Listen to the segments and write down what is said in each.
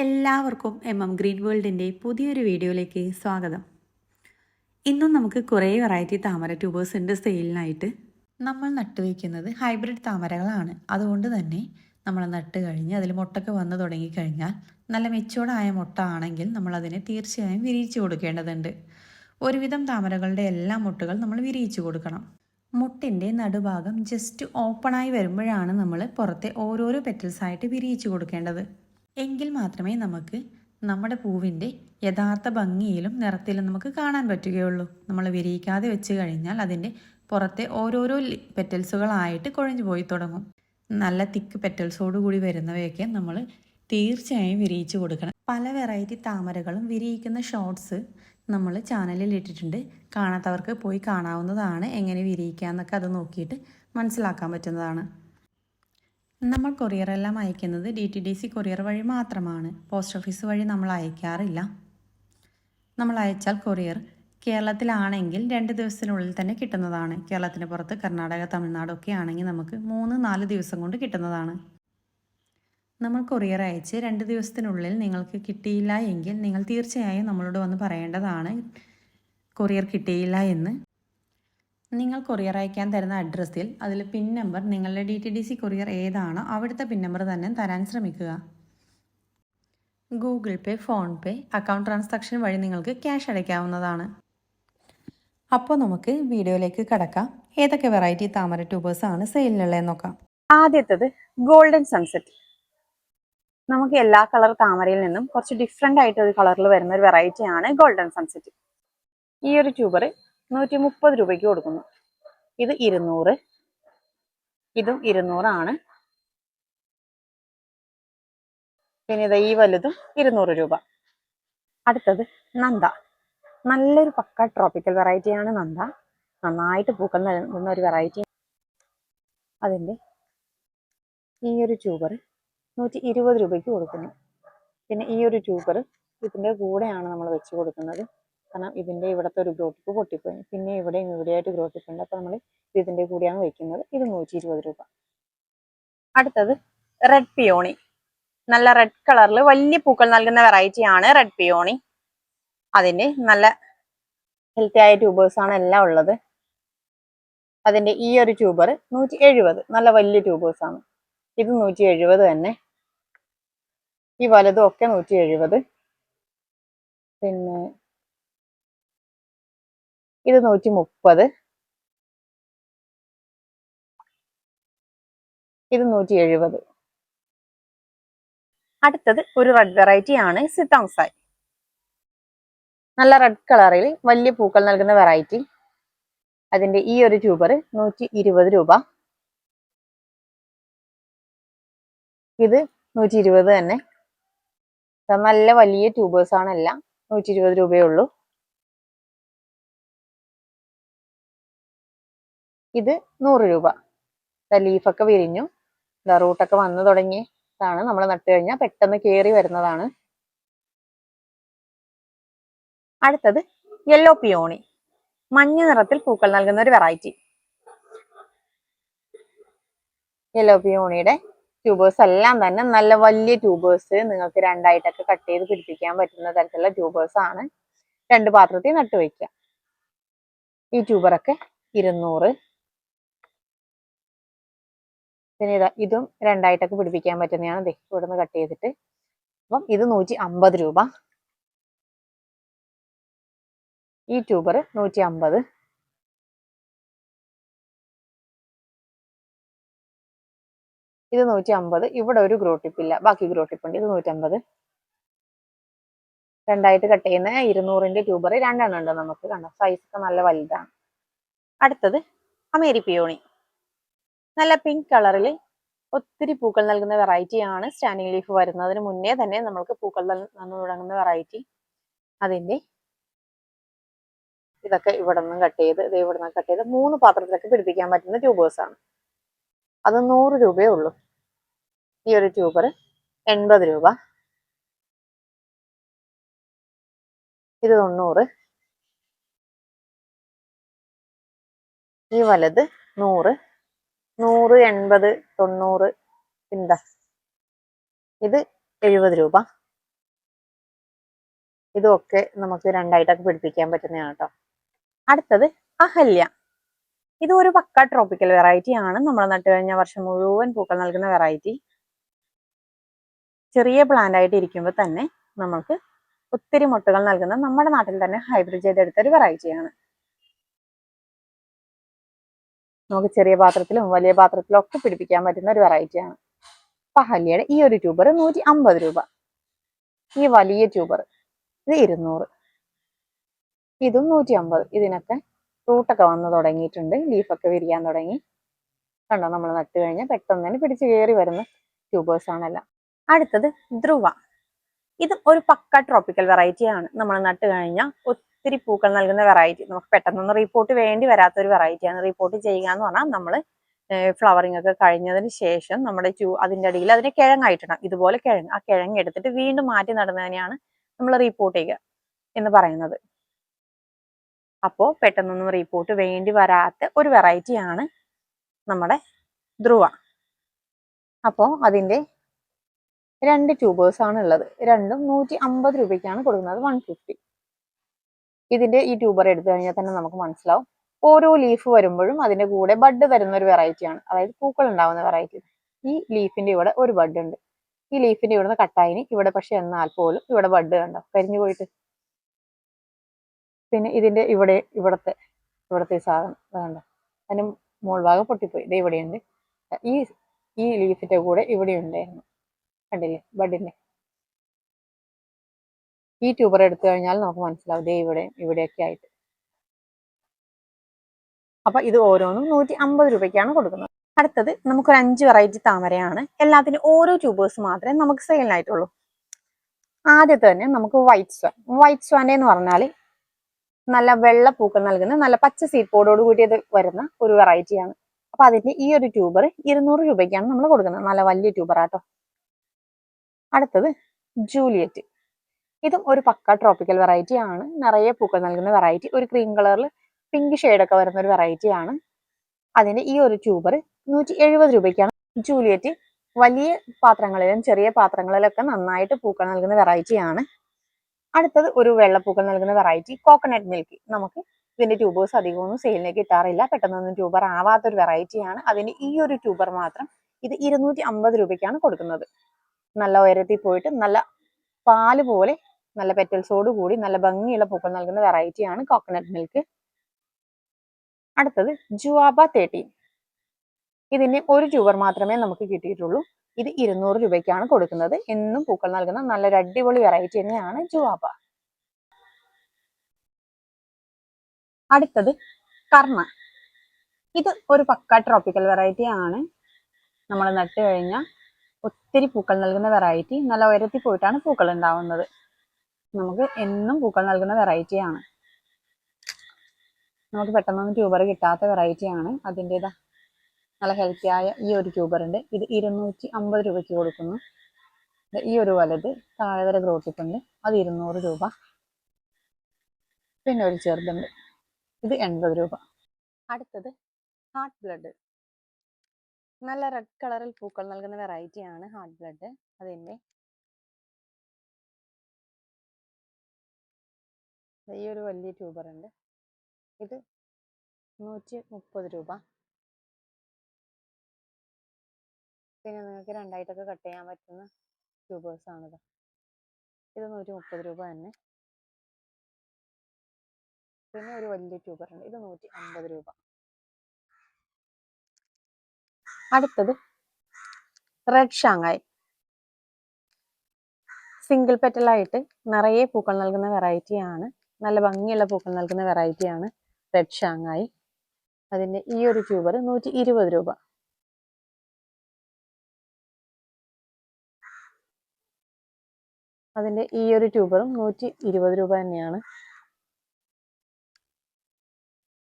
എല്ലാവർക്കും M M green വേൾഡിന്റെ പുതിയൊരു വീഡിയോയിലേക്ക് സ്വാഗതം. ഇന്നും നമുക്ക് കുറേ വെറൈറ്റി താമര ട്യൂബേഴ്സ് ഉണ്ട് സെയിലിനായിട്ട് നമ്മൾ നട്ടുവെക്കുന്നത് ഹൈബ്രിഡ് താമരകളാണ്. അതുകൊണ്ട് തന്നെ നമ്മൾ നട്ട് കഴിഞ്ഞ് അതിൽ മുട്ടൊക്കെ വന്ന് തുടങ്ങിക്കഴിഞ്ഞാൽ നല്ല മെച്ചൂർഡായ മുട്ട ആണെങ്കിൽ നമ്മളതിനെ തീർച്ചയായും വിരിയിച്ചു കൊടുക്കേണ്ടതുണ്ട്. ഒരുവിധം താമരകളുടെ എല്ലാ മുട്ടുകൾ നമ്മൾ വിരിയിച്ചു കൊടുക്കണം. മുട്ടിന്റെ നടുഭാഗം ജസ്റ്റ് ഓപ്പണായി വരുമ്പോഴാണ് നമ്മൾ പുറത്തെ ഓരോരോ പെറ്റൽസായിട്ട് വിരിയിച്ചു കൊടുക്കേണ്ടത്. എങ്കിൽ മാത്രമേ നമുക്ക് നമ്മുടെ പൂവിന്റെ യഥാർത്ഥ ഭംഗിയിലും നിറത്തിലും നമുക്ക് കാണാൻ പറ്റുകയുള്ളൂ. നമ്മൾ വിരിയിക്കാതെ വെച്ച് കഴിഞ്ഞാൽ അതിന്റെ പുറത്തെ ഓരോരോ പെറ്റൽസുകളായിട്ട് കുഴഞ്ഞു പോയി തുടങ്ങും. നല്ല തിക്ക് പെറ്റൽസോട് കൂടി വരുന്നവയൊക്കെ നമ്മൾ തീർച്ചയായും വിരിയിച്ചു കൊടുക്കണം. പല വെറൈറ്റി താമരകളും വിരിയിക്കുന്ന ഷോർട്സ് നമ്മൾ ചാനലിൽ ഇട്ടിട്ടുണ്ട്. കാണാത്തവർക്ക് പോയി കാണാവുന്നതാണ് എങ്ങനെ വിരിയിക്കുക എന്നൊക്കെ അത് നോക്കിയിട്ട് മനസ്സിലാക്കാൻ പറ്റുന്നതാണ്. നമ്മൾ കൊറിയറെല്ലാം അയക്കുന്നത് D T D C courier വഴി മാത്രമാണ്. പോസ്റ്റ് ഓഫീസ് വഴി നമ്മൾ അയക്കാറില്ല. നമ്മൾ അയച്ചാൽ കൊറിയർ കേരളത്തിലാണെങ്കിൽ രണ്ട് ദിവസത്തിനുള്ളിൽ തന്നെ കിട്ടുന്നതാണ്. കേരളത്തിന് പുറത്ത് കർണാടക തമിഴ്നാട് ഒക്കെ ആണെങ്കിൽ നമുക്ക് മൂന്ന് നാല് ദിവസം കൊണ്ട് കിട്ടുന്നതാണ്. നമ്മൾ കൊറിയർ അയച്ച് രണ്ട് ദിവസത്തിനുള്ളിൽ നിങ്ങൾക്ക് കിട്ടിയില്ല എങ്കിൽ നിങ്ങൾ തീർച്ചയായും നമ്മളോട് വന്ന് പറയേണ്ടതാണ്. കൊറിയർ കിട്ടിയില്ല എന്ന്. നിങ്ങൾ കൊറിയർ അയക്കാൻ തരുന്ന അഡ്രസ്സിൽ അതിൽ പിൻ നമ്പർ നിങ്ങളുടെ D T D C courier ഏതാണോ അവിടുത്തെ പിൻ നമ്പർ തന്നെ തരാൻ ശ്രമിക്കുക. Google Pay PhonePe account transaction വഴി നിങ്ങൾക്ക് ക്യാഷ് അടയ്ക്കാവുന്നതാണ്. അപ്പോൾ നമുക്ക് വീഡിയോയിലേക്ക് കടക്കാം. ഏതൊക്കെ വെറൈറ്റി താമര ട്യൂബേഴ്സ് ആണ് സെയിലിനുള്ളതെന്ന് നോക്കാം. ആദ്യത്തത് ഗോൾഡൻ സൺസെറ്റ് നമുക്ക് എല്ലാ കളർ താമരയിൽ നിന്നും കുറച്ച് ഡിഫറെന്റ് ആയിട്ട് ഒരു കളറിൽ വരുന്ന ഒരു വെറൈറ്റിയാണ് ഗോൾഡൻ സൺസെറ്റ് ഈ ഒരു ട്യൂബർ നൂറ്റി മുപ്പത് രൂപയ്ക്ക് കൊടുക്കുന്നു. ഇത് ഇരുന്നൂറ്. ഇതും ഇരുന്നൂറാണ്. പിന്നെ ഇത് ഈ വലുതും ഇരുന്നൂറ് രൂപ. അടുത്തത് നന്ദ. നല്ലൊരു പക്ക ട്രോപ്പിക്കൽ വെറൈറ്റിയാണ് നന്ദ. നന്നായിട്ട് പൂക്കൾ നൽകുന്ന ഒരു വെറൈറ്റി അതിന്റെ ഈ ഒരു ട്യൂബർ നൂറ്റി ഇരുപത് രൂപയ്ക്ക് കൊടുക്കുന്നു. പിന്നെ ഈ ഒരു ട്യൂബർ ഇതിന്റെ കൂടെയാണ് നമ്മൾ വെച്ച് കൊടുക്കുന്നത്. കാരണം ഇതിന്റെ ഇവിടുത്തെ ഒരു ഗ്രോട്ടിപ്പ് പൊട്ടിപ്പോയി. പിന്നെ ഇവിടെയും ഇവിടെയായിട്ട് ഗ്രോട്ടിപ്പ് ഉണ്ട് അപ്പോൾ നമ്മൾ ഇതിന്റെ കൂടിയാണ് വെക്കുന്നത് ഇത് നൂറ്റി ഇരുപത് രൂപ. അടുത്തത് റെഡ് പിയോണി നല്ല റെഡ് കളറിൽ വലിയ പൂക്കൾ നൽകുന്ന വെറൈറ്റി ആണ് റെഡ് പിയോണി അതിന്റെ നല്ല ഹെൽത്തി ആയ ട്യൂബേഴ്സ് ആണ് എല്ലാം ഉള്ളത്. അതിന്റെ ഈ ഒരു ട്യൂബർ നൂറ്റി എഴുപത് നല്ല വലിയ ട്യൂബേഴ്സ് ആണ്. ഇത് നൂറ്റി എഴുപത് തന്നെ. ഈ വലതും ഒക്കെ നൂറ്റി എഴുപത് പിന്നെ ഇത് നൂറ്റി മുപ്പത് ഇത് നൂറ്റി എഴുപത് അടുത്തത് ഒരു റെഡ് വെറൈറ്റി ആണ് സിതാംസായി. നല്ല റെഡ് കളറിൽ വലിയ പൂക്കൾ നൽകുന്ന വെറൈറ്റി അതിന്റെ ഈ ഒരു ട്യൂബർ നൂറ്റി ഇരുപത് രൂപ. ഇത് നൂറ്റി ഇരുപത് തന്നെ നല്ല വലിയ ട്യൂബേഴ്സ് ആണെല്ലാം നൂറ്റി ഇരുപത് രൂപയേ ഉള്ളൂ. ഇത് നൂറ് രൂപ. ലീഫൊക്കെ വിരിഞ്ഞു. റൂട്ടൊക്കെ വന്നു തുടങ്ങിയതാണ് നമ്മൾ നട്ടു കഴിഞ്ഞാൽ പെട്ടെന്ന് കയറി വരുന്നതാണ്. അടുത്തത് യെല്ലോ പിയോണി മഞ്ഞ നിറത്തിൽ പൂക്കൾ നൽകുന്ന ഒരു വെറൈറ്റി യെല്ലോ പിയോണിയുടെ ട്യൂബേഴ്സ് എല്ലാം തന്നെ നല്ല വലിയ ട്യൂബേഴ്സ് നിങ്ങൾക്ക് രണ്ടായിട്ടൊക്കെ കട്ട് ചെയ്ത് പിടിപ്പിക്കാൻ പറ്റുന്ന തരത്തിലുള്ള ട്യൂബേഴ്സ് ആണ്. രണ്ട് പാത്രത്തിൽ നട്ടുവയ്ക്കുക ഈ ട്യൂബറൊക്കെ ഇരുന്നൂറ് പിന്നെ ഇതാ ഇതും രണ്ടായിട്ടൊക്കെ പിടിപ്പിക്കാൻ പറ്റുന്നതാണ്. ദേ ഇവിടുന്ന് കട്ട് ചെയ്തിട്ട്. അപ്പം ഇത് നൂറ്റി അമ്പത് രൂപ. ഈ ട്യൂബർ നൂറ്റി അമ്പത് ഇത് നൂറ്റി അമ്പത് ഇവിടെ ഒരു ഗ്രോ ടിപ്പ് ഇല്ല. ബാക്കി ഗ്രോ ടിപ്പ് ഉണ്ട്. ഇത് നൂറ്റമ്പത് രണ്ടായിട്ട് കട്ട് ചെയ്യുന്ന ഇരുന്നൂറിന്റെ ട്യൂബർ രണ്ടെണ്ണം ഉണ്ട് നമുക്ക്. കണ്ടോ? സൈസ് ഒക്കെ നല്ല വലുതാണ്. അടുത്തത് അമേരി പിയോണി നല്ല പിങ്ക് കളറിൽ ഒത്തിരി പൂക്കൾ നൽകുന്ന വെറൈറ്റി ആണ് സ്റ്റാൻഡിങ് ലീഫ് വരുന്നതിന് മുന്നേ തന്നെ നമ്മൾക്ക് പൂക്കൾ നന്നു തുടങ്ങുന്ന വെറൈറ്റി അതിന്റെ ഇതൊക്കെ ഇവിടെ നിന്നും കട്ട് ചെയ്ത് ഇത് ഇവിടെ നിന്ന് കട്ട് ചെയ്ത് മൂന്ന് പാത്രത്തിലൊക്കെ പിടിപ്പിക്കാൻ പറ്റുന്ന ട്യൂബേഴ്സ് ആണ്. അത് നൂറ് രൂപയേ ഉള്ളൂ. ഈ ഒരു ട്യൂബർ എൺപത് രൂപ. ഇത് തൊണ്ണൂറ്. ഈ വലത് നൂറ്. നൂറ് എൺപത് തൊണ്ണൂറ് ഇത് എഴുപത് രൂപ. ഇതൊക്കെ നമുക്ക് രണ്ടായിട്ടൊക്കെ പിടിപ്പിക്കാൻ പറ്റുന്നതാണ് കേട്ടോ അടുത്തത് അഹല്യ. ഇത് ഒരു പക്ക ട്രോപ്പിക്കൽ വെറൈറ്റി ആണ്. നമ്മൾ നട്ടു കഴിഞ്ഞ വർഷം മുഴുവൻ പൂക്കൾ നൽകുന്ന വെറൈറ്റി ചെറിയ പ്ലാന്റ് ആയിട്ട് ഇരിക്കുമ്പോൾ തന്നെ നമുക്ക് ഒത്തിരി മുട്ടുകൾ നൽകുന്ന നമ്മുടെ നാട്ടിൽ തന്നെ ഹൈബ്രിഡ് ചെയ്തെടുത്ത ഒരു വെറൈറ്റിയാണ് നമുക്ക് ചെറിയ പാത്രത്തിലും വലിയ പാത്രത്തിലും ഒക്കെ പിടിപ്പിക്കാൻ പറ്റുന്ന ഒരു വെറൈറ്റിയാണ് പഹല്യയുടെ ഈ ഒരു ട്യൂബർ നൂറ്റി അമ്പത് രൂപ. ഈ വലിയ ട്യൂബർ ഇത് ഇരുന്നൂറ്. ഇതും നൂറ്റി അമ്പത് ഇതിനൊക്കെ ഫ്രൂട്ടൊക്കെ വന്ന് തുടങ്ങിയിട്ടുണ്ട്. ലീഫൊക്കെ വിരിയാൻ തുടങ്ങി. കണ്ടോ? നമ്മൾ നട്ടു കഴിഞ്ഞാൽ പെട്ടെന്ന് തന്നെ പിടിച്ച് കയറി വരുന്ന ട്യൂബേഴ്സ് ആണല്ലോ. അടുത്തത് ധ്രുവ. ഇതും ഒരു പക്ക ട്രോപ്പിക്കൽ വെറൈറ്റിയാണ് നമ്മൾ നട്ടു കഴിഞ്ഞാൽ ഒത്തിരി പൂക്കൾ നൽകുന്ന വെറൈറ്റി നമുക്ക് പെട്ടെന്നൊന്നും റിപ്പോർട്ട് വേണ്ടി വരാത്ത ഒരു വെറൈറ്റിയാണ് റിപ്പോർട്ട് ചെയ്യുക എന്ന് പറഞ്ഞാൽ നമ്മൾ ഫ്ലവറിംഗ് ഒക്കെ കഴിഞ്ഞതിന് ശേഷം നമ്മുടെ ചൂ അതിന്റെ അടിയിൽ അതിന് കിഴങ്ങായിട്ടിടാം ഇതുപോലെ കിഴങ്ങ്. ആ കിഴങ്ങ് എടുത്തിട്ട് വീണ്ടും മാറ്റി നടുന്നതിനെയാണ് നമ്മൾ റിപ്പോർട്ട് ചെയ്യുക എന്ന് പറയുന്നത്. അപ്പോൾ പെട്ടെന്നൊന്നും റിപ്പോർട്ട് വേണ്ടി വരാത്ത ഒരു വെറൈറ്റിയാണ് നമ്മുടെ ധ്രുവ. അപ്പോൾ അതിന്റെ രണ്ട് ട്യൂബേഴ്സാണ് ഉള്ളത്. രണ്ടും നൂറ്റി അമ്പത് രൂപയ്ക്കാണ് കൊടുക്കുന്നത്. വൺ ഫിഫ്റ്റി ഇതിന്റെ ഈ ട്യൂബർ എടുത്തു കഴിഞ്ഞാൽ തന്നെ നമുക്ക് മനസ്സിലാവും. ഓരോ ലീഫ് വരുമ്പോഴും അതിന്റെ കൂടെ ബഡ് തരുന്ന ഒരു വെറൈറ്റിയാണ് അതായത് പൂക്കൾ ഉണ്ടാവുന്ന വെറൈറ്റി ഈ ലീഫിന്റെ ഇവിടെ ഒരു ബഡ് ഉണ്ട്. ഈ ലീഫിന്റെ ഇവിടുന്ന് കട്ടായിനി ഇവിടെ പക്ഷെ എന്നാൽ പോലും ഇവിടെ ബഡ് കണ്ടോ? കരിഞ്ഞു പോയിട്ട്. പിന്നെ ഇതിന്റെ ഇവിടെ ഇവിടത്തെ ഇവിടത്തെ സാധനം കണ്ടോ? അതിന്റെ മോൾഭാഗം പൊട്ടിപ്പോയി. ഇത് ഇവിടെയുണ്ട്. ഈ ഈ ലീഫിന്റെ കൂടെ ഇവിടെ ഉണ്ടായിരുന്നു കണ്ടില്ലേ ബഡിന്റെ ഈ ട്യൂബർ എടുത്തു കഴിഞ്ഞാൽ നമുക്ക് മനസ്സിലാവും ദേ ഇവിടെ ഇവിടെയൊക്കെ ആയിട്ട്. അപ്പൊ ഇത് ഓരോന്നും നൂറ്റി അമ്പത് രൂപയ്ക്കാണ് കൊടുക്കുന്നത്. അടുത്തത് നമുക്കൊരു അഞ്ച് വെറൈറ്റി താമരയാണ്. എല്ലാത്തിനും ഓരോ ട്യൂബേഴ്സ് മാത്രമേ നമുക്ക് സെയിലിനായിട്ടുള്ളൂ ആദ്യത്തെ തന്നെ നമുക്ക് വൈറ്റ് സ്വാൻ വൈറ്റ് സ്വാന്റെ എന്ന് പറഞ്ഞാൽ നല്ല വെള്ള പൂക്കൾ നൽകുന്ന നല്ല പച്ച സീഡ് പോഡോട് കൂടിയത് വരുന്ന ഒരു വെറൈറ്റിയാണ് അപ്പൊ അതിന്റെ ഈ ഒരു ട്യൂബർ ഇരുന്നൂറ് രൂപയ്ക്കാണ് നമ്മൾ കൊടുക്കുന്നത്. നല്ല വലിയ ട്യൂബർ ആട്ടോ. അടുത്തത് ജൂലിയറ്റ്. ഇതും ഒരു പക്ക ട്രോപ്പിക്കൽ വെറൈറ്റി ആണ്. നിറയെ പൂക്കൾ നൽകുന്ന വെറൈറ്റി ഒരു ക്രീം കളറിൽ പിങ്ക് ഒക്കെ വരുന്ന ഒരു വെറൈറ്റി ആണ്. അതിന്റെ ഈ ഒരു ട്യൂബർ നൂറ്റി എഴുപത് രൂപയ്ക്കാണ് ജൂലിയറ്റ് വലിയ പാത്രങ്ങളിലും ചെറിയ പാത്രങ്ങളിലൊക്കെ നന്നായിട്ട് പൂക്കൾ നൽകുന്ന വെറൈറ്റി ആണ്. അടുത്തത് ഒരു വെള്ളപ്പൂക്കൾ നൽകുന്ന വെറൈറ്റി കോക്കനട്ട് മിൽക്ക് നമുക്ക് ഇതിന്റെ ട്യൂബേഴ്സ് അധികമൊന്നും സെയിലിലേക്ക് കിട്ടാറില്ല. പെട്ടെന്നൊന്നും ട്യൂബർ ആവാത്തൊരു വെറൈറ്റിയാണ് അതിന് ഈ ഒരു ട്യൂബർ മാത്രം ഇത് ഇരുന്നൂറ്റി അമ്പത് രൂപയ്ക്കാണ് കൊടുക്കുന്നത്. നല്ല ഉയരത്തിൽ പോയിട്ട് നല്ല പാൽ പോലെ നല്ല പെറ്റൽസോട് കൂടി നല്ല ഭംഗിയുള്ള പൂക്കൾ നൽകുന്ന വെറൈറ്റിയാണ് കോക്കനട്ട് മിൽക്ക് അടുത്തത് ജുവാബ തേർട്ടീൻ ഇതിന് ഒരു ട്യൂബർ മാത്രമേ നമുക്ക് കിട്ടിയിട്ടുള്ളൂ. ഇത് ഇരുന്നൂറ് രൂപയ്ക്കാണ് കൊടുക്കുന്നത്. എന്നും പൂക്കൾ നൽകുന്ന നല്ലൊരു അടിപൊളി വെറൈറ്റി തന്നെയാണ് ജുവാബ. അടുത്തത് കർണ ഇത് ഒരു പക്ക ട്രോപ്പിക്കൽ വെറൈറ്റി ആണ്. നമ്മൾ നട്ട് കഴിഞ്ഞാൽ ഒത്തിരി പൂക്കൾ നൽകുന്ന വെറൈറ്റി നല്ല ഉയരത്തിൽ പോയിട്ടാണ് പൂക്കൾ ഉണ്ടാവുന്നത്. നമുക്ക് എന്നും പൂക്കൾ നൽകുന്ന വെറൈറ്റിയാണ് നമുക്ക് പെട്ടെന്നൊന്നും ട്യൂബർ കിട്ടാത്ത വെറൈറ്റിയാണ് അതിന്റെതാ നല്ല ഹെൽത്തി ആയ ഈ ഒരു ട്യൂബറുണ്ട് ഇത് ഇരുന്നൂറ്റി അമ്പത് രൂപയ്ക്ക് കൊടുക്കുന്നു. ഈ ഒരു വലത് താഴെ വരെ ഗ്രോട്ടിപ്പുണ്ട് അത് ഇരുന്നൂറ് രൂപ. പിന്നെ ഒരു ചെറുതുണ്ട്. ഇത് എൺപത് രൂപ. അടുത്തത് ഹാർട്ട് ബ്ലഡ് നല്ല റെഡ് കളറിൽ പൂക്കൾ നൽകുന്ന വെറൈറ്റിയാണ് ഹാർട്ട് ബ്ലഡ് അതിന്റെ ഈ ഒരു വലിയ ട്യൂബർ ഉണ്ട് ഇത് നൂറ്റി മുപ്പത് രൂപ. പിന്നെ നിങ്ങൾക്ക് രണ്ടായിട്ടൊക്കെ കട്ട് ചെയ്യാൻ പറ്റുന്ന ട്യൂബേഴ്സാണിത്. ഇത് നൂറ്റി മുപ്പത് രൂപ തന്നെ. പിന്നെ ഒരു വലിയ ട്യൂബർ ഉണ്ട് ഇത് നൂറ്റി അമ്പത് രൂപ. അടുത്തത് റെഡ് ഷാങ്ങായി സിംഗിൾ പെറ്റലായിട്ട് നിറയെ പൂക്കൾ നൽകുന്ന വെറൈറ്റിയാണ് നല്ല ഭംഗിയുള്ള പൂക്കൾ നൽകുന്ന വെറൈറ്റിയാണ് റെഡ് ഷാങ്ങായി അതിന്റെ ഈ ഒരു ട്യൂബർ നൂറ്റി ഇരുപത് രൂപ. അതിന്റെ ഈ ഒരു ട്യൂബറും നൂറ്റി ഇരുപത് രൂപ തന്നെയാണ്.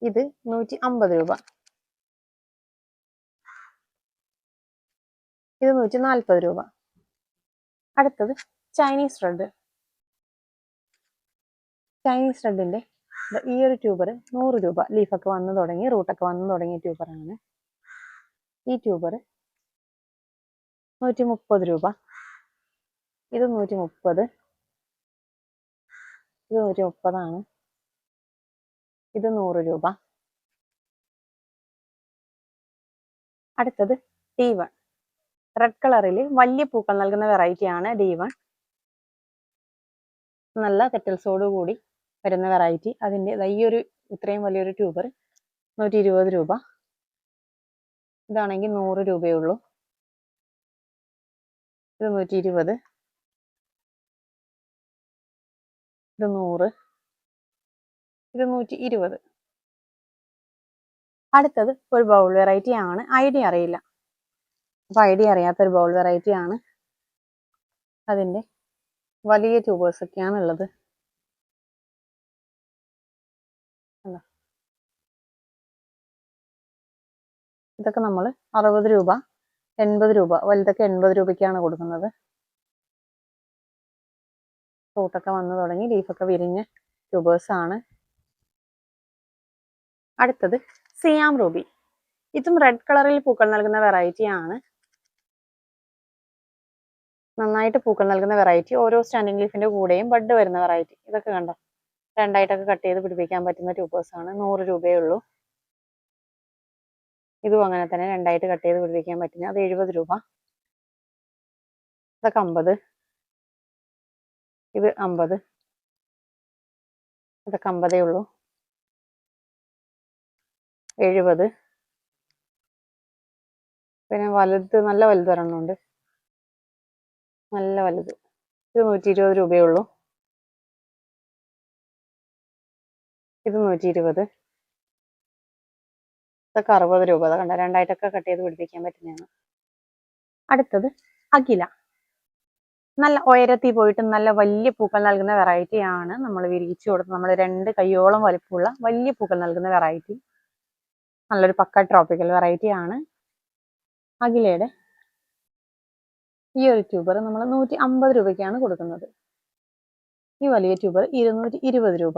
ഇത് നൂറ്റി അമ്പത് രൂപ. ഇത് നൂറ്റി നാൽപ്പത് രൂപ. അടുത്തത് ചൈനീസ് റെഡ് ചൈനീസ് റെഡിന്റെ ഈ ഒരു ട്യൂബർ നൂറ് രൂപ ലീഫൊക്കെ വന്ന് തുടങ്ങി റൂട്ടൊക്കെ വന്ന് തുടങ്ങിയ ട്യൂബറാണ് ഈ ട്യൂബർ നൂറ്റി മുപ്പത് രൂപ. ഇത് നൂറ്റി മുപ്പത് ഇത് നൂറ്റി മുപ്പതാണ് ഇത് നൂറ് രൂപ. അടുത്തത് ഡി വൺ റെഡ് കളറിൽ വലിയ പൂക്കൾ നൽകുന്ന വെറൈറ്റിയാണ് ഡി വൺ നല്ല പെറ്റൽസോട് കൂടി വരുന്ന വെറൈറ്റി അതിന്റെ ഈ ഇത്രയും വലിയൊരു ട്യൂബർ നൂറ്റി ഇരുപത് രൂപ. ഇതാണെങ്കിൽ നൂറ് രൂപയേ ഉള്ളൂ. ഇത് നൂറ്റി ഇരുപത് ഇത് നൂറ്. ഇത് നൂറ്റി ഇരുപത് അടുത്തത് ഒരു ബൗൾ വെറൈറ്റി ആണ്. ഐഡിയ അറിയില്ല. അപ്പൊ ഐഡിയ അറിയാത്ത ഒരു ബൗൾ വെറൈറ്റി ആണ്. അതിന്റെ വലിയ ട്യൂബേഴ്സ് ഇതൊക്കെ നമ്മൾ അറുപത് രൂപ എൺപത് രൂപ വലുതൊക്കെ എൺപത് രൂപയ്ക്കാണ് കൊടുക്കുന്നത്. ഫ്രൂട്ടൊക്കെ വന്നു തുടങ്ങി ലീഫൊക്കെ വിരിഞ്ഞ് ട്യൂബേഴ്സ് ആണ്. അടുത്തത് സിയാം റൂബി. ഇതും റെഡ് കളറിൽ പൂക്കൾ നൽകുന്ന വെറൈറ്റി ആണ്. നന്നായിട്ട് പൂക്കൾ നൽകുന്ന വെറൈറ്റി ഓരോ സ്റ്റാൻഡിങ് ലീഫിന്റെ കൂടെയും ബഡ് വരുന്ന വെറൈറ്റി ഇതൊക്കെ കണ്ടോ? രണ്ടായിട്ടൊക്കെ കട്ട് ചെയ്ത് പിടിപ്പിക്കാൻ പറ്റുന്ന ട്യൂബേഴ്സ് ആണ്. നൂറ് രൂപയേ ഉള്ളൂ. ഇതും അങ്ങനെ തന്നെ രണ്ടായിട്ട് കട്ട് ചെയ്ത് പിടിപ്പിക്കാൻ പറ്റുന്ന അത് എഴുപത് രൂപ. ഇതൊക്കെ അമ്പത്. ഇത് അമ്പത്. ഇതൊക്കെ അമ്പതേ ഉള്ളൂ. എഴുപത്. പിന്നെ വലുത് നല്ല വലുത് ഒരെണ്ണമുണ്ട് നല്ല വലുത്. ഇത് നൂറ്റി ഇരുപത് രൂപയേ ഉള്ളൂ. ഇത് നൂറ്റി ഇരുപത് ഇതൊക്കെ അറുപത് രൂപ. അത് കണ്ട? രണ്ടായിട്ടൊക്കെ കട്ട് ചെയ്ത് പിടിപ്പിക്കാൻ പറ്റുന്നതാണ്. അടുത്തത് അഖില. നല്ല ഉയരത്തിൽ പോയിട്ട് നല്ല വലിയ പൂക്കൾ നൽകുന്ന വെറൈറ്റി ആണ് നമ്മൾ വിരിയിച്ചു കൊടുത്ത് നമ്മൾ രണ്ട് കയ്യോളം വലിപ്പമുള്ള വലിയ പൂക്കൾ നൽകുന്ന വെറൈറ്റി നല്ലൊരു പക്ക ട്രോപ്പിക്കൽ വെറൈറ്റി ആണ്. അഖിലയുടെ ഈ ഒരു ട്യൂബർ നമ്മൾ നൂറ്റി അമ്പത് രൂപയ്ക്കാണ് കൊടുക്കുന്നത്. ഈ വലിയ ട്യൂബർ ഇരുന്നൂറ്റി ഇരുപത് രൂപ.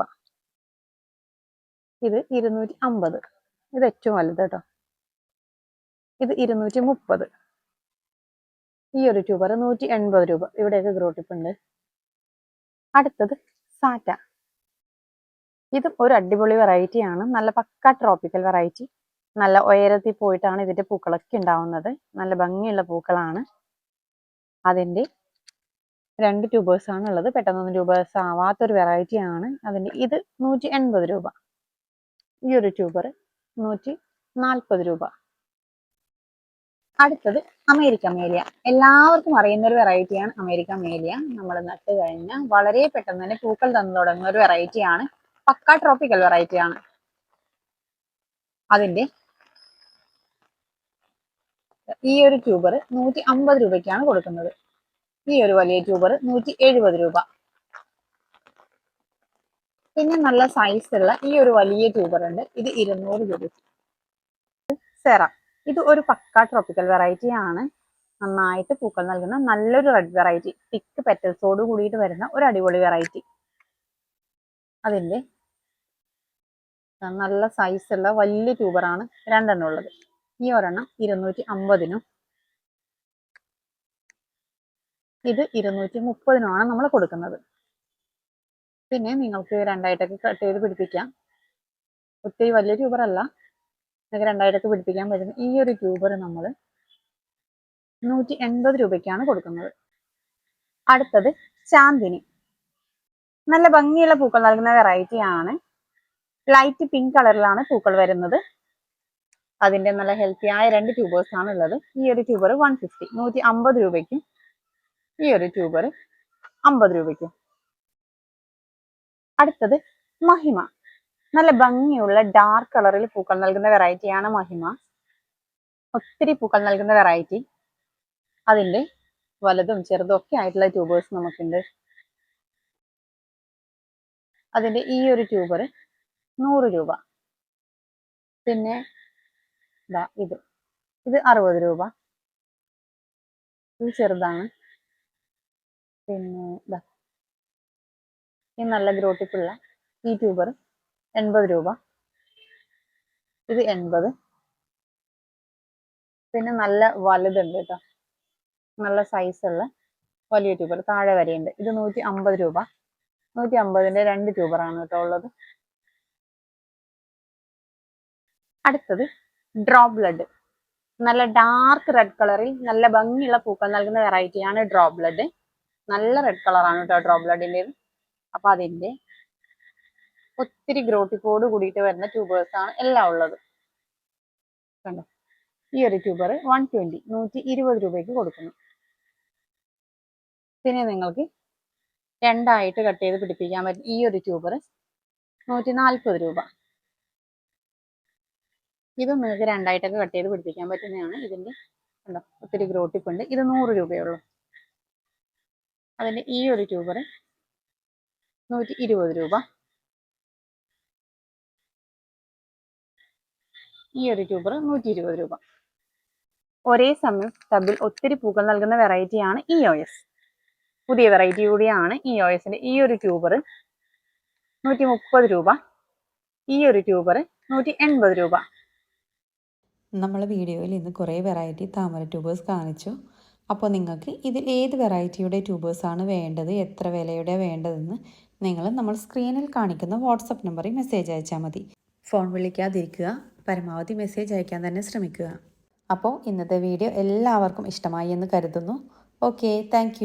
ഇത് ഇരുന്നൂറ്റി അമ്പത് ഇത് ഏറ്റവും വലുത് കേട്ടോ. ഇത് ഇരുന്നൂറ്റി മുപ്പത് ഈ ഒരു ട്യൂബർ നൂറ്റി എൺപത് രൂപ. ഇവിടെയൊക്കെ ഗ്രോട്ടിപ്പ് ഉണ്ട് അടുത്തത് സാറ്റ ഇതും ഒരു അടിപൊളി വെറൈറ്റി ആണ്. നല്ല പക്ക ട്രോപ്പിക്കൽ വെറൈറ്റി നല്ല ഉയരത്തിൽ പോയിട്ടാണ് ഇതിന്റെ പൂക്കളൊക്കെ ഉണ്ടാവുന്നത്. നല്ല ഭംഗിയുള്ള പൂക്കളാണ്. അതിന്റെ രണ്ട് ട്യൂബേഴ്സ് ആണ് ഉള്ളത്. പെട്ടെന്നൊന്നും ട്യൂബേഴ്സ് ആവാത്തൊരു വെറൈറ്റി ആണ്. അതിന്റെ ഇത് നൂറ്റി എൺപത് രൂപ. ഈ ഒരു ട്യൂബർ നൂറ്റി നാൽപ്പത് രൂപ. അടുത്തത് അമേരിക്ക മേലിയ. എല്ലാവർക്കും അറിയുന്ന ഒരു വെറൈറ്റിയാണ് അമേരിക്ക മേലിയ. നമ്മൾ നട്ട് കഴിഞ്ഞ വളരെ പെട്ടെന്ന് തന്നെ പൂക്കൾ തന്നു തുടങ്ങുന്ന ഒരു വെറൈറ്റിയാണ് പക്ക ട്രോപ്പിക്കൽ വെറൈറ്റി ആണ്. അതിന്റെ ഈ ഒരു ട്യൂബർ നൂറ്റി അമ്പത് രൂപയ്ക്കാണ് കൊടുക്കുന്നത്. ഈ ഒരു വലിയ ട്യൂബർ നൂറ്റി എഴുപത് രൂപ. പിന്നെ നല്ല സൈസ് ഉള്ള ഈ ഒരു വലിയ ട്യൂബർ ഉണ്ട്. ഇത് ഇരുന്നൂറ് രൂപ. സെറ. ഇത് ഒരു പക്ക ട്രോപ്പിക്കൽ വെറൈറ്റി ആണ്. നന്നായിട്ട് പൂക്കൾ നൽകുന്ന നല്ലൊരു റെഡ് വെറൈറ്റി തിക്ക് പെറ്റൽസോട് കൂടിയിട്ട് വരുന്ന ഒരു അടിപൊളി വെറൈറ്റി അതിന്റെ നല്ല സൈസ് ഉള്ള വലിയ ട്യൂബറാണ് രണ്ടെണ്ണം ഉള്ളത്. ഈ ഒരെണ്ണം ഇരുന്നൂറ്റി അമ്പതിനും ഇത് ഇരുന്നൂറ്റി മുപ്പതിനുമാണ് നമ്മൾ കൊടുക്കുന്നത്. പിന്നെ നിങ്ങൾക്ക് രണ്ടായിട്ടൊക്കെ കട്ട് ചെയ്ത് പിടിപ്പിക്കാം. ഒത്തിരി വലിയ ട്യൂബറല്ല നിങ്ങൾക്ക് രണ്ടായിട്ടൊക്കെ പിടിപ്പിക്കാൻ പറ്റുന്ന ഈ ഒരു ട്യൂബർ നമ്മൾ നൂറ്റി എൺപത് രൂപയ്ക്കാണ് കൊടുക്കുന്നത്. അടുത്തത് ചാന്ദിനി. നല്ല ഭംഗിയുള്ള പൂക്കൾ നൽകുന്ന വെറൈറ്റി ആണ്. ലൈറ്റ് പിങ്ക് കളറിലാണ് പൂക്കൾ വരുന്നത്. അതിന്റെ നല്ല ഹെൽത്തി ആയ രണ്ട് ട്യൂബേഴ്സ് ആണ് ഉള്ളത്. ഈ ഒരു ട്യൂബർ വൺ ഫിഫ്റ്റി നൂറ്റി അമ്പത് രൂപയ്ക്കും ഈ ഒരു ട്യൂബർ അമ്പത് രൂപയ്ക്കും. അടുത്തത് മഹിമ. നല്ല ഭംഗിയുള്ള ഡാർക്ക് കളറിൽ പൂക്കൾ നൽകുന്ന വെറൈറ്റിയാണ് മഹിമ. ഒത്തിരി പൂക്കൾ നൽകുന്ന വെറൈറ്റി അതിന്റെ വലുതും ചെറുതും ഒക്കെ ആയിട്ടുള്ള ട്യൂബേഴ്സ് നമുക്കുണ്ട്. അതിന്റെ ഈ ഒരു ട്യൂബർ നൂറ് രൂപ. പിന്നെ ഇതാ ഇത്. ഇത് അറുപത് രൂപ. ഇത് ചെറുതാണ്. പിന്നെ ഇതാ ഈ നല്ല ഗ്രോട്ടിപ്പുള്ള ഈ ട്യൂബർ എൺപത് രൂപ. ഇത് എൺപത്. പിന്നെ നല്ല വലുതുണ്ട് കേട്ടോ നല്ല സൈസുള്ള വലിയ ട്യൂബർ താഴെ വരെയുണ്ട്. ഇത് നൂറ്റി അമ്പത് രൂപ. നൂറ്റി അമ്പതിന്റെ രണ്ട് ട്യൂബറാണ് കേട്ടോ ഉള്ളത്. അടുത്തത് ഡ്രോ ബ്ലഡ്. നല്ല ഡാർക്ക് റെഡ് കളറിൽ നല്ല ഭംഗിയുള്ള പൂക്കൾ നൽകുന്ന വെറൈറ്റിയാണ് ഡ്രോ ബ്ലഡ്. നല്ല റെഡ് കളറാണ് കേട്ടോ ഡ്രോ ബ്ലഡിന്റെത് അപ്പൊ അതിന്റെ ഒത്തിരി ഗ്രോട്ടിക്കോട് കൂടിയിട്ട് വരുന്ന ട്യൂബേഴ്സ് ആണ് എല്ലാം ഉള്ളത്. കണ്ടോ? ഈ ഒരു ട്യൂബർ വൺ ട്വന്റി നൂറ്റി ഇരുപത് രൂപയ്ക്ക് കൊടുക്കുന്നു. പിന്നെ നിങ്ങൾക്ക് രണ്ടായിട്ട് കട്ട് ചെയ്ത് പിടിപ്പിക്കാൻ പറ്റും. ഈ ഒരു ട്യൂബർ നൂറ്റി നാൽപ്പത് രൂപ. ഇതും നിങ്ങൾക്ക് രണ്ടായിട്ടൊക്കെ കട്ട് ചെയ്ത് പിടിപ്പിക്കാൻ പറ്റുന്നതാണ്. ഇതിന്റെ കണ്ടോ? ഒത്തിരി ഗ്രോട്ടിപ്പ് ഉണ്ട് ഇത് നൂറ് രൂപയുള്ളൂ അതിന്റെ ഈ ഒരു ട്യൂബർ നൂറ്റി ഇരുപത് രൂപ. ഈ ഒരു ട്യൂബർ നൂറ്റി ഇരുപത് രൂപ. ഒരേ സമയം ടബിൽ ഒത്തിരി പൂക്കൾ നൽകുന്ന വെറൈറ്റിയാണ് ഇ ഒ എസ് പുതിയ വെറൈറ്റി കൂടിയാണ് ഇ ഒ എസിന്റെ ഈ ഒരു ട്യൂബർ നൂറ്റി മുപ്പത് രൂപ. ഈ ഒരു ട്യൂബർ നൂറ്റി എൺപത് രൂപ. നമ്മൾ വീഡിയോയിൽ ഇന്ന് കുറേ വെറൈറ്റി താമര ട്യൂബേഴ്സ് കാണിച്ചു. അപ്പോൾ നിങ്ങൾക്ക് ഇതിൽ ഏത് വെറൈറ്റിയുടെ ട്യൂബേഴ്സാണ് വേണ്ടത് എത്ര വിലയുടെ വേണ്ടതെന്ന് നിങ്ങൾ നമ്മൾ സ്ക്രീനിൽ കാണിക്കുന്ന വാട്സപ്പ് നമ്പറിൽ മെസ്സേജ് അയച്ചാൽ മതി. ഫോൺ വിളിക്കാതിരിക്കുക പരമാവധി മെസ്സേജ് അയക്കാൻ തന്നെ ശ്രമിക്കുക. അപ്പോൾ ഇന്നത്തെ വീഡിയോ എല്ലാവർക്കും ഇഷ്ടമായി എന്ന് കരുതുന്നു. Okay thank